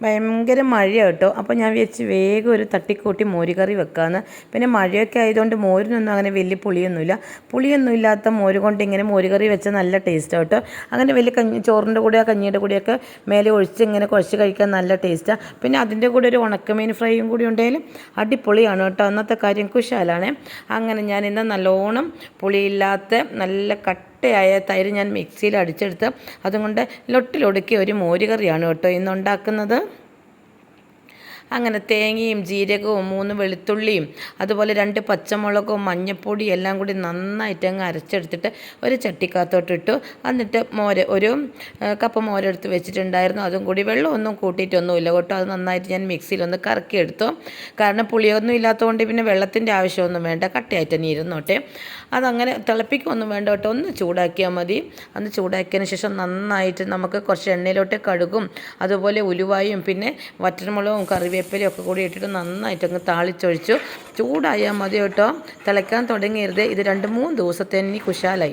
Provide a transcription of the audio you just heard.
ഭയങ്കര മഴയാണ് കേട്ടോ. അപ്പോൾ ഞാൻ വിചാരിച്ച് വേഗം ഒരു തട്ടിക്കൂട്ടി മോരുകറി വെക്കാമെന്ന് പിന്നെ മഴയൊക്കെ ആയതുകൊണ്ട് മോരിനൊന്നും അങ്ങനെ വലിയ പുളിയൊന്നുമില്ല. പുളിയൊന്നും ഇല്ലാത്ത മോര് കൊണ്ട് ഇങ്ങനെ മോരുകറി വെച്ചാൽ നല്ല ടേസ്റ്റാണ് കേട്ടോ. അങ്ങനെ വലിയ കഞ്ഞി ചോറിന്റെ കൂടെ കഞ്ഞിയുടെ കൂടെയൊക്കെ മേലെ ഒഴിച്ച് ഇങ്ങനെ കുഴച്ച് കഴിക്കാൻ നല്ല ടേസ്റ്റാണ് പിന്നെ അതിന്റെ കൂടെ ഒരു ഉണക്കമീൻ ഫ്രൈയും കൂടി ഉണ്ടെങ്കിലും അടിപൊളിയാണ് കേട്ടോ. അന്നത്തെ കാര്യം കുശാലാണ്. അങ്ങനെ ഞാൻ ഇന്ന് നല്ലോണം പുളിയില്ലാത്ത നല്ല കട്ടയായ തൈര് ഞാൻ മിക്സിയിൽ അടിച്ചെടുത്ത് അതുകൊണ്ട് ലൊട്ടിലൊടുക്കിയ ഒരു മോരുകറിയാണ് കേട്ടോ ഇന്ന് ഉണ്ടാക്കുന്നത് അങ്ങനെ തേങ്ങയും ജീരകവും മൂന്ന് വെളുത്തുള്ളിയും അതുപോലെ രണ്ട് പച്ചമുളകും മഞ്ഞൾപ്പൊടി എല്ലാം കൂടി നന്നായിട്ട് അങ്ങ് അരച്ചെടുത്തിട്ട് ഒരു ചട്ടിക്കകത്തോട്ട് ഇട്ടു. എന്നിട്ട് മോര് ഒരു കപ്പ് മോരെടുത്ത് വെച്ചിട്ടുണ്ടായിരുന്നു. അതും കൂടി വെള്ളമൊന്നും കൂട്ടിയിട്ടൊന്നുമില്ല കേട്ടോ. അത് നന്നായിട്ട് ഞാൻ മിക്സിയിലൊന്ന് കറക്കിയെടുത്തു കാരണം പുളിയൊന്നും ഇല്ലാത്തതുകൊണ്ട് പിന്നെ വെള്ളത്തിന്റെ ആവശ്യമൊന്നും വേണ്ട. കട്ടയായിട്ട് തന്നെ ഇരുന്നോട്ടെ. അതങ്ങനെ തിളപ്പിക്കൊന്നും വേണ്ട കേട്ടോ. ഒന്ന് ചൂടാക്കിയാൽ മതി. അന്ന് ചൂടാക്കിയതിന് ശേഷം നന്നായിട്ട് നമുക്ക് കുറച്ച് എണ്ണയിലോട്ട് കടുകും അതുപോലെ ഉലുവായും പിന്നെ വറ്റൽമുളകും കറിവേപ്പിലയും ഒക്കെ കൂടി ഇട്ടിട്ട് നന്നായിട്ട് അങ്ങ് താളിച്ചൊഴിച്ചു. ചൂടായാൽ മതി കേട്ടോ. തിളയ്ക്കാൻ തുടങ്ങിയത് ഇത് രണ്ട് മൂന്ന് ദിവസത്തെ കുശാലായി.